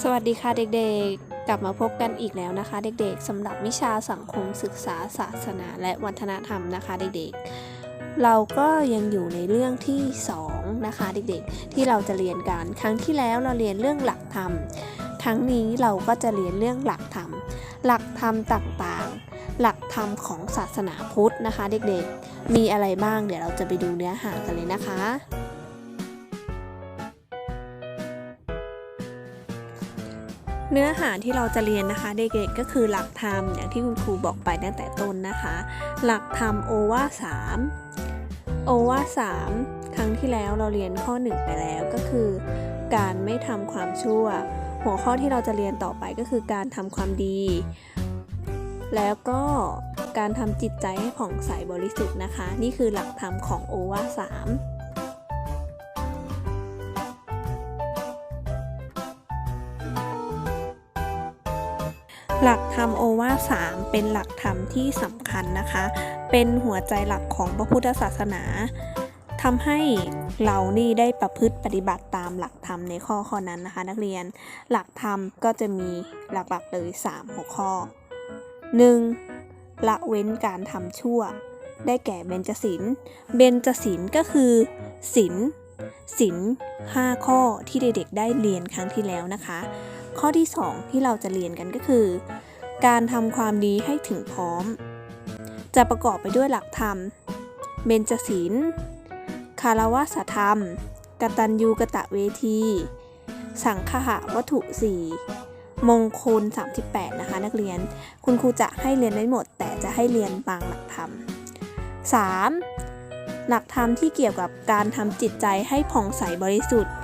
สวัสดีค่ะเด็กๆ กลับมาพบกันอีกแล้วนะคะ เด็กๆสำหรับวิชาสังคมศึกษาศาสนาและวัฒนธรรมนะคะ เด็กๆ เราก็ยังอยู่ในเรื่องที่ 2 นะคะ เด็กๆ ที่เราจะเรียนกันครั้งที่แล้วเราเรียนเรื่องหลักธรรม ครั้งนี้เราก็จะเรียนเรื่องหลักธรรม หลักธรรมต่างๆ หลักธรรมของศาสนาพุทธนะคะ เด็กๆ มีอะไรบ้างเดี๋ยวเราจะไปดูเนื้อหากันเลยนะคะ เนื้อหาที่เราจะเรียนนะคะเด็กๆก็คือหลักธรรมอย่างที่คุณครูบอกไปตั้งแต่ต้นนะคะ หลักธรรมโอวาสามโอวาสามครั้งที่แล้วเราเรียนข้อหนึ่งไปแล้วก็คือ การไม่ทำความชั่ว หัวข้อที่เราจะเรียนต่อไปก็คือการทำความดี แล้วก็การทำจิตใจให้ผ่องใสบริสุทธิ์นะคะ นี่คือหลักธรรมของโอวาสาม หลักธรรมโอวาทสามเป็นหลักธรรมที่สำคัญนะคะ เป็นหัวใจหลักของพระพุทธศาสนาทำให้เรานี่ได้ประพฤติปฏิบัติตามหลักธรรมในข้อข้อนั้นนะคะ นักเรียนหลักธรรมก็จะมีหลักๆเลย3หัวข้อ 1. ละเว้นการทำชั่ว ได้แก่เบญจศีลเบญจศีลก็คือศีลศีล5ข้อที่เด็กๆได้เรียนครั้งที่แล้วนะคะ ข้อที่ 2 ที่เราจะเรียนกันก็คือ การทำความดีให้ถึงพร้อม จะประกอบไปด้วยหลักธรรม เบญจศีล คารวะสธรรม กตัญญูกะตะเวที สังคหะวัตถุ4มงคล 38 นะคะ นักเรียน คุณครูจะให้เรียนได้หมด แต่จะให้เรียนบางหลักธรรม 3. หลักธรรมที่เกี่ยวกับการทำจิตใจให้ผ่องใสบริสุทธิ์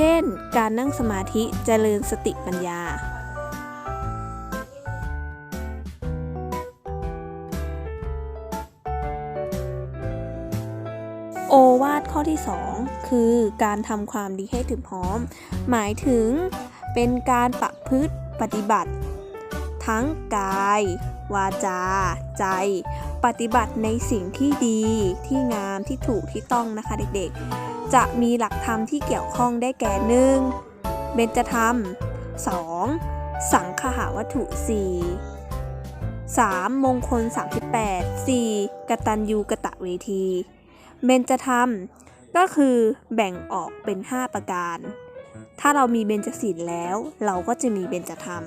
เช่น การนั่งสมาธิเจริญสติปัญญา โอวาทข้อที่ 2 คือการทำความดีให้ถึงพร้อม หมายถึงเป็นการประพฤติปฏิบัติ ทั้งกาย วาจา ใจ ปฏิบัติในสิ่งที่ดีที่งามที่ถูกที่ต้องนะคะเด็กๆ จะมีหลักธรรมที่เกี่ยวข้องได้แก่หนึ่งเบญจธรรม 2. สังคหาวัตถุ 4 3. มงคล 38 4. กตัญญูกะตะเวที เบญจธรรม ก็คือแบ่งออกเป็น 5 ประการ ถ้าเรามีเบญจศีลแล้ว เราก็จะมีเบญจธรรม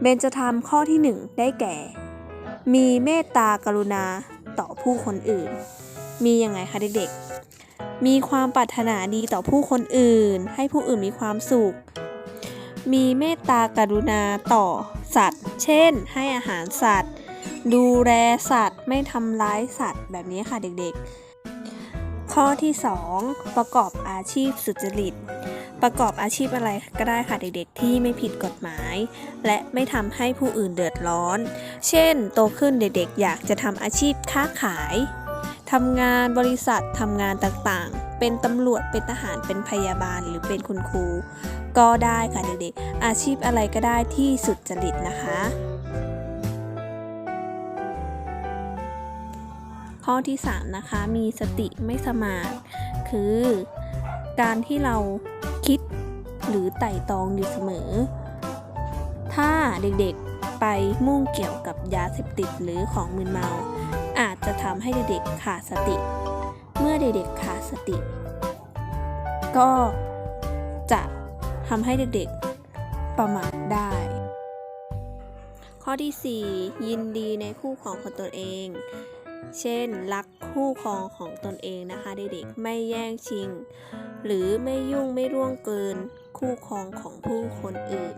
เบญจธรรมข้อที่ 1 ได้แก่ มีเมตตากรุณาต่อผู้คนอื่น มียังไงคะเด็กๆ มีความปรารถนาดีต่อผู้คนอื่น ให้ผู้อื่นมีความสุข มีเมตตากรุณาต่อสัตว์ เช่น ให้อาหารสัตว์ ดูแลสัตว์ ไม่ทำร้ายสัตว์แบบนี้ค่ะเด็กๆ ข้อที่ 2 ประกอบอาชีพสุจริต ประกอบอาชีพอะไรก็ได้ค่ะเด็กๆ ที่ไม่ผิดกฎหมาย และไม่ทำให้ผู้อื่นเดือดร้อน เช่น โตขึ้นเด็กๆ อยากจะทำอาชีพค้าขาย ทำงานบริษัททำงานต่างๆ เป็นตำรวจเป็นทหารเป็นพยาบาลหรือเป็นคุณครู ก็ได้ค่ะเด็กๆ อาชีพอะไรก็ได้ที่สุดจริตนะคะ ข้อที่ 3 นะคะมีสติไม่สมาธิคือ การที่เราคิดหรือไต่ตองอยู่เสมอ ถ้าเด็กๆไปมุ่งเกี่ยวกับยาเสพติดหรือของมึนเมา จะทำให้เด็กๆขาดสติ เมื่อเด็กๆขาดสติ ก็จะทำให้เด็กๆประมาทได้ ข้อที่ 4 ยินดีในคู่ของของตนเอง เช่น รักคู่ครองของตนเองนะคะเด็กๆไม่แย่งชิง หรือไม่ยุ่งไม่ร่วงเกินคู่ครองของผู้คนอื่น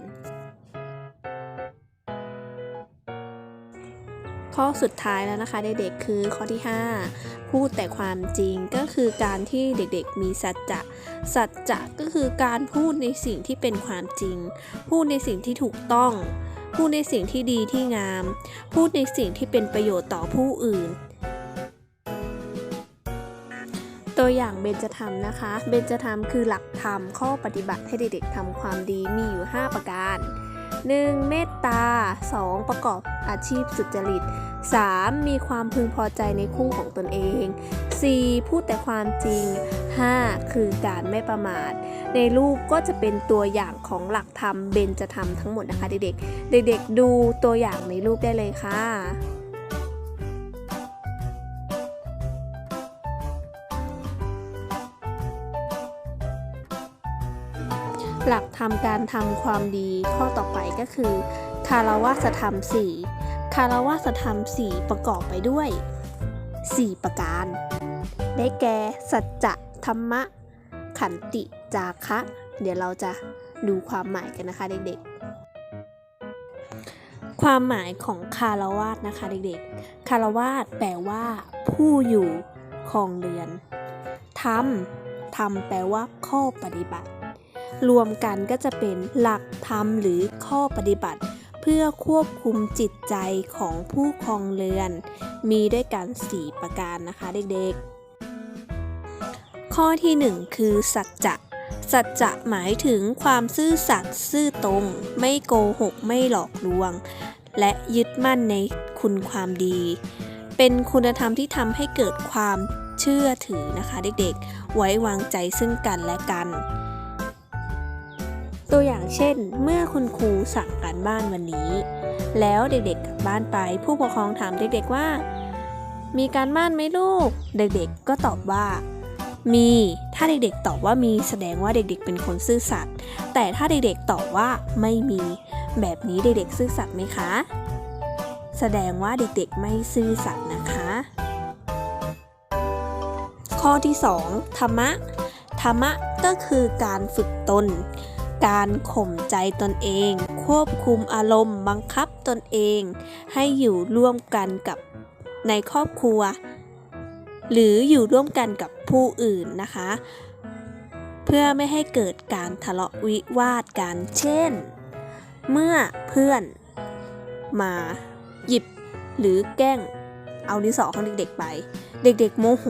ข้อสุดท้ายแล้วนะคะเด็กๆคือข้อที่ 5 พูดแต่ความจริงก็คือการที่เด็กๆมีสัจจะสัจจะก็คือการพูดในสิ่งที่เป็นความจริง พูดในสิ่งที่ถูกต้อง พูดในสิ่งที่ดีที่งาม พูดในสิ่งที่เป็นประโยชน์ต่อผู้อื่น ตัวอย่างเบญจธรรมนะคะ เบญจธรรมคือหลักธรรมข้อปฏิบัติให้เด็กๆทำความดีมีอยู่ 5 ประการ 1. เมตตา 2. ประกอบอาชีพสุจริต 3. มีความพึงพอใจในคู่ของตนเอง 4. พูดแต่ความจริง 5. คือการไม่ประมาท ในรูปก็จะเป็นตัวอย่างของหลักธรรมเบญจธรรมทั้งหมดนะคะเด็กๆ เด็กๆดูตัวอย่างในรูปได้เลยค่ะ หลักธรรมการทำความดีข้อต่อไปก็คือ คารวะธรรม4คารวะธรรม4ประกอบไปด้วย 4 ประการ ได้แก่ สัจจะธรรมะ ขันติจาคะ เดี๋ยวเราจะดูความหมายกันนะคะเด็กๆ ความหมายของคารวาสนะคะเด็กๆ คารวาสแปลว่า ผู้อยู่คองเรือนธรรมธรรมแปลว่าข้อปฏิบัติ รวมกันก็จะเป็นหลักธรรมหรือข้อปฏิบัติ เพื่อควบคุมจิตใจของผู้ครองเรือน มีด้วยกัน 4 ประการนะคะเด็กๆ ข้อที่ 1 คือสัจจะสัจจะหมายถึงความซื่อสัตย์ซื่อตรง ไม่โกหกไม่หลอกลวง และยึดมั่นในคุณความดี เป็นคุณธรรมที่ทำให้เกิดความเชื่อถือนะคะเด็กๆ ไว้วางใจซึ่งกันและกัน ตัวอย่างเช่น เมื่อคุณครูสั่งการบ้านวันนี้ แล้วเด็กๆกลับบ้านไป ผู้ปกครองถามเด็กๆว่า มีการบ้านไหมลูก เด็กๆก็ตอบว่า มี ถ้าเด็กๆตอบว่ามีแสดงว่าเด็กๆเป็นคนซื่อสัตย์แต่ถ้าเด็กๆตอบว่าไม่มี แบบนี้เด็กๆซื่อสัตย์ไหมคะ แสดงว่าเด็กๆไม่ซื่อสัตย์นะคะ ข้อที่ 2 ธรรมะธรรมะก็คือการฝึกตน การข่มใจตนเอง ควบคุมอารมณ์ บังคับตนเอง ให้อยู่ร่วมกันกับในครอบครัว หรืออยู่ร่วมกันกับผู้อื่นนะคะ เพื่อไม่ให้เกิดการทะเลาะวิวาทกันเช่น เมื่อเพื่อนมาหยิบหรือแกล้งเอาดินสอของเด็กๆไป เด็กๆโมโห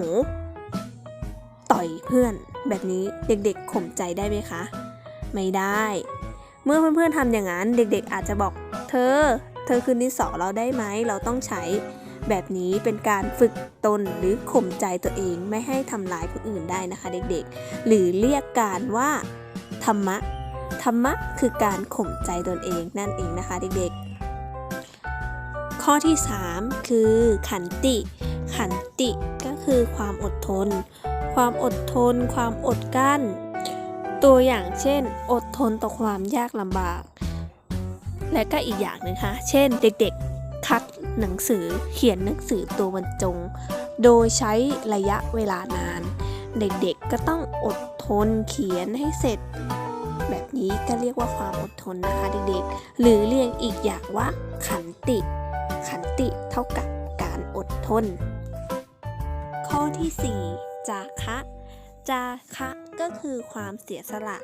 ต่อยเพื่อนแบบนี้เด็กๆข่มใจได้ไหมคะ ไม่ได้ เมื่อเพื่อนๆทำอย่างนั้นเด็กๆอาจจะบอกเธอ เธอคืนดินสอเราได้ไหมเราต้องใช้ แบบนี้เป็นการฝึกตนหรือข่มใจตัวเองไม่ให้ทำร้ายผู้อื่นได้นะคะ เด็กๆ หรือเรียกการว่า ธรรมะ ธรรมะคือการข่มใจตนเองนั่นเองนะคะเด็กๆ ข้อที่ 3 คือขันติ ขันติก็คือความอดทน ความอดทน ความอดกลั้น ตัวอย่างเช่น อดทนต่อความยากลำบาก และก็อีกอย่างหนึ่งค่ะเช่นเด็กๆ คัดหนังสือเขียนหนังสือตัวบรรจง โดยใช้ระยะเวลานาน เด็กๆก็ต้องอดทนเขียนให้เสร็จ แบบนี้ก็เรียกว่าความอดทนนะคะเด็กๆ หรือเรียกอีกอย่างว่า ขันติ ขันติเท่ากับการอดทน ข้อที่ 4 จาคะ จาคะก็คือความเสียสละ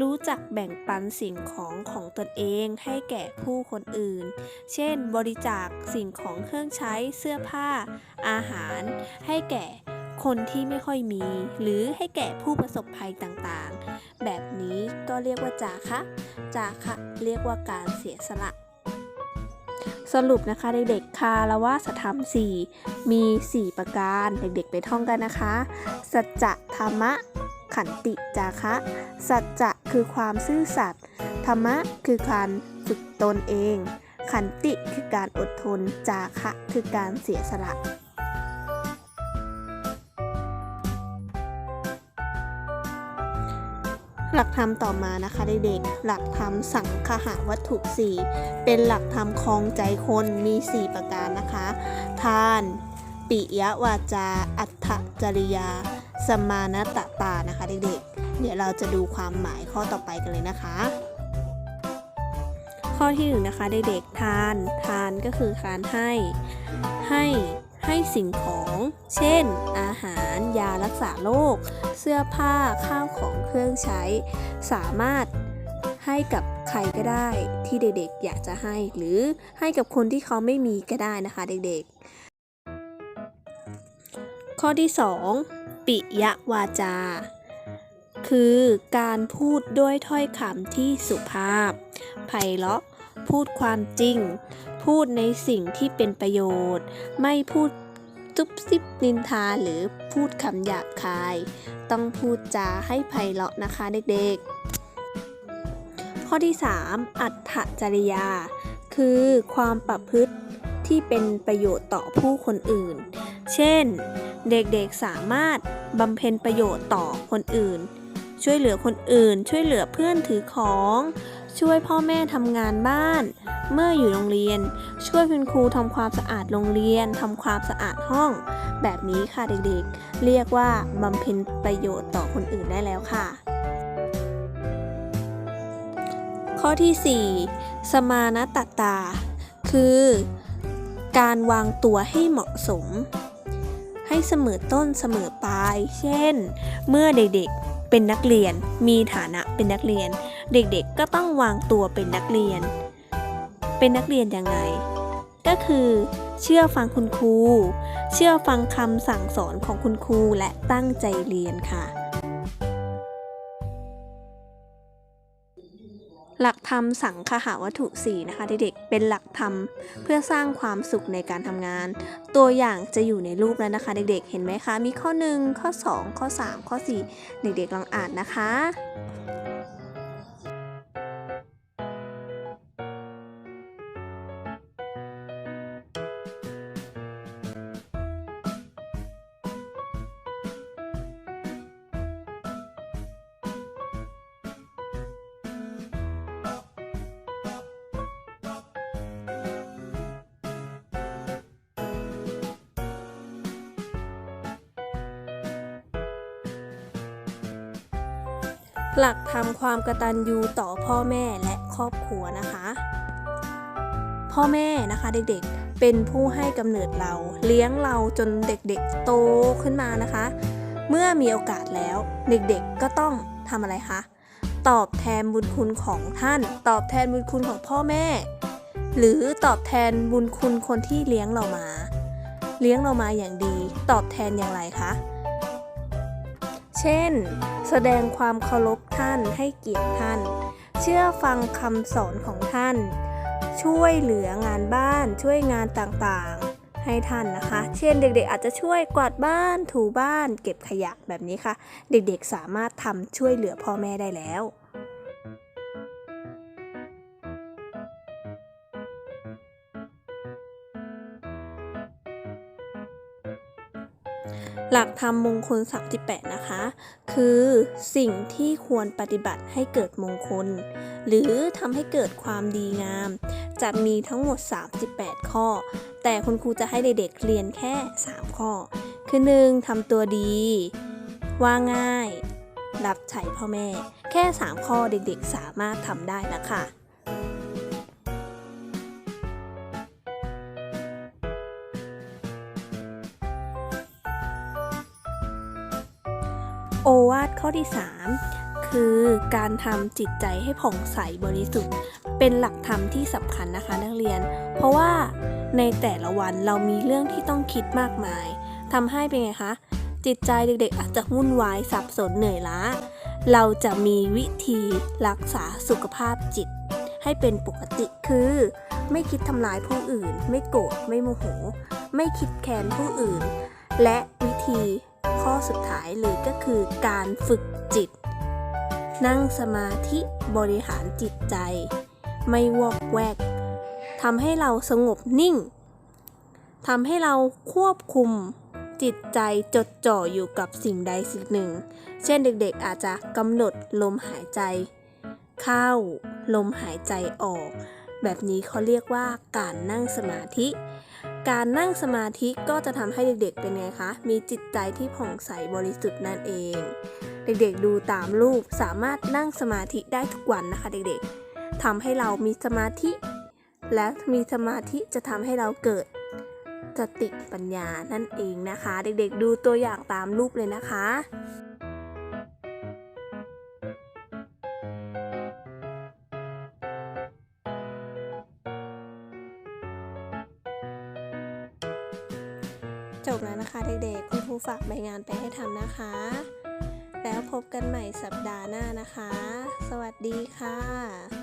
รู้จักแบ่งปันสิ่งของของตนเองให้แก่ผู้คนอื่น เช่น บริจาคสิ่งของเครื่องใช้เสื้อผ้า อาหาร ให้แก่คนที่ไม่ค่อยมี หรือให้แก่ผู้ประสบภัยต่างๆ แบบนี้ก็เรียกว่าจาคะ จาคะเรียกว่าการเสียสละ สรุปนะคะเด็กๆคารวะสธรรม 4 มี 4 ประการเด็กๆไปท่องกันนะคะ สัจจะธรรมะ ขันติจาคะ สัจจะคือความซื่อสัตย์ธรรมะคือการฝึกตนเอง ขันติคือการอดทน จาคะคือการเสียสละ หลักธรรมต่อมานะคะเด็กๆหลักธรรมสังคหาวัตถุ 4 เป็นหลักธรรมคลองใจคนมี 4 ประการนะคะ ทาน ปิยวาจา อัตจริยา สมานตตานะคะเด็กๆ เดี๋ยวเราจะดูความหมายข้อต่อไปกันเลยนะคะ ข้อที่หนึ่งนะคะเด็กๆทาน ทานก็คือการให้ให้ ให้สิ่งของ เช่น อาหาร ยารักษาโรค เสื้อผ้า ข้าวของเครื่องใช้ สามารถให้กับใครก็ได้ที่เด็กๆ อยากจะให้ หรือให้กับคนที่เขาไม่มีก็ได้นะคะเด็กๆ ข้อที่ 2 ปิยวาจา คือการพูดด้วยถ้อยคำที่สุภาพ ไพเราะ พูดความจริง พูดในสิ่งที่เป็นประโยชน์ ไม่พูดซุบซิบนินทาหรือพูดคำหยาบคาย ต้องพูดจาให้ไพเราะนะคะเด็กๆ ข้อที่ 3 อัตถจริยา คือความประพฤติที่เป็นประโยชน์ต่อผู้คนอื่น เช่น เด็กๆสามารถบำเพ็ญประโยชน์ต่อคนอื่น ช่วยเหลือคนอื่น ช่วยเหลือเพื่อนถือของ ช่วยพ่อแม่ทำงานบ้าน เมื่ออยู่โรงเรียน ช่วยคุณครูทำความสะอาดโรงเรียนทำความสะอาดห้อง แบบนี้ค่ะเด็กๆ เรียกว่าบำเพ็ญประโยชน์ต่อคนอื่นได้แล้วค่ะ ข้อที่ 4 สมานตตา คือ การวางตัวให้เหมาะสม ให้เสมอต้นเสมอปลาย เช่น เมื่อเด็กๆเป็นนักเรียนมีฐานะเป็นนักเรียน เด็กๆก็ต้องวางตัวเป็นนักเรียน เป็นนักเรียนยังไง ก็คือ เชื่อฟังคุณครู เชื่อฟังคำสั่งสอนของคุณครูและตั้งใจเรียนค่ะ หลักธรรมสังคหาวัตถุ4นะคะเด็กๆเป็นหลักธรรมเพื่อสร้างความสุขในการทำงาน ตัวอย่างจะอยู่ในรูปแล้วนะคะเด็กๆ เห็นไหมคะ มีข้อ 1 ข้อ 2 ข้อ 3 ข้อ 4 เด็กๆลองอ่านนะคะ หลักทำความกตัญญูต่อพ่อแม่และครอบครัวนะคะ พ่อแม่นะคะเด็กๆ เป็นผู้ให้กำเนิดเรา เลี้ยงเราจนเด็กๆโตขึ้นมานะคะ เมื่อมีโอกาสแล้วเด็กๆก็ต้องทำอะไรคะ ตอบแทนบุญคุณของท่าน ตอบแทนบุญคุณของพ่อแม่ หรือตอบแทนบุญคุณคนที่เลี้ยงเรามา เลี้ยงเรามาอย่างดี ตอบแทนอย่างไรคะ เช่น แสดงความเคารพท่านให้เกียรติท่าน เชื่อฟังคำสอนของท่าน ช่วยเหลืองานบ้าน ช่วยงานต่างๆ ให้ท่านนะคะ เช่นเด็กๆ อาจจะช่วยกวาดบ้าน ถูบ้าน เก็บขยะแบบนี้ค่ะ เด็กๆสามารถทำช่วยเหลือพ่อแม่ได้แล้ว หลักธรรมมงคล 38 นะคะ คือสิ่งที่ควรปฏิบัติให้เกิดมงคล หรือทำให้เกิดความดีงาม จะมีทั้งหมด 38 ข้อ แต่คุณครูจะให้เด็กๆเรียนแค่ 3 ข้อ คือ 1. ทำตัวดี ว่าง่าย รับใช้พ่อแม่ แค่ 3 ข้อเด็กๆสามารถทำได้แล้วค่ะ วาทข้อที่ 3 คือการทำจิตใจให้ผ่องใสบริสุทธิ์ เป็นหลักธรรมที่สำคัญนะคะนักเรียน เพราะว่าในแต่ละวันเรามีเรื่องที่ต้องคิดมากมายทำให้เป็นไงคะ จิตใจเด็กๆ อาจจะวุ่นวายสับสนเหนื่อยล้า เราจะมีวิธีรักษาสุขภาพจิต ให้เป็นปกติคือ ไม่คิดทำลายผู้อื่น ไม่โกรธไม่โมโห ไม่คิดแค้นผู้อื่น และวิธี ข้อสุดท้ายเลยก็คือการฝึกจิต นั่งสมาธิบริหารจิตใจ ไม่วอกแวกทำให้เราสงบนิ่งทำให้เราควบคุมจิตใจจดจ่ออยู่กับสิ่งใดสิ่งหนึ่ง เช่นเด็กๆอาจจะกำหนดลมหายใจ เข้าลมหายใจออก แบบนี้เขาเรียกว่าการนั่งสมาธิ การนั่งสมาธิก็จะทำให้เด็กๆเป็นไงคะ มีจิตใจที่ผ่องใสบริสุทธิ์นั่นเอง เด็กๆดูตามรูปสามารถนั่งสมาธิได้ทุกวันนะคะ เด็กๆทำให้เรามีสมาธิ และมีสมาธิจะทำให้เราเกิดสติปัญญานั่นเองนะคะ เด็กๆดูตัวอย่างตามรูปเลยนะคะ ฝากใบงานไปให้ทำนะคะ แล้วพบกันใหม่สัปดาห์หน้านะคะ สวัสดีค่ะ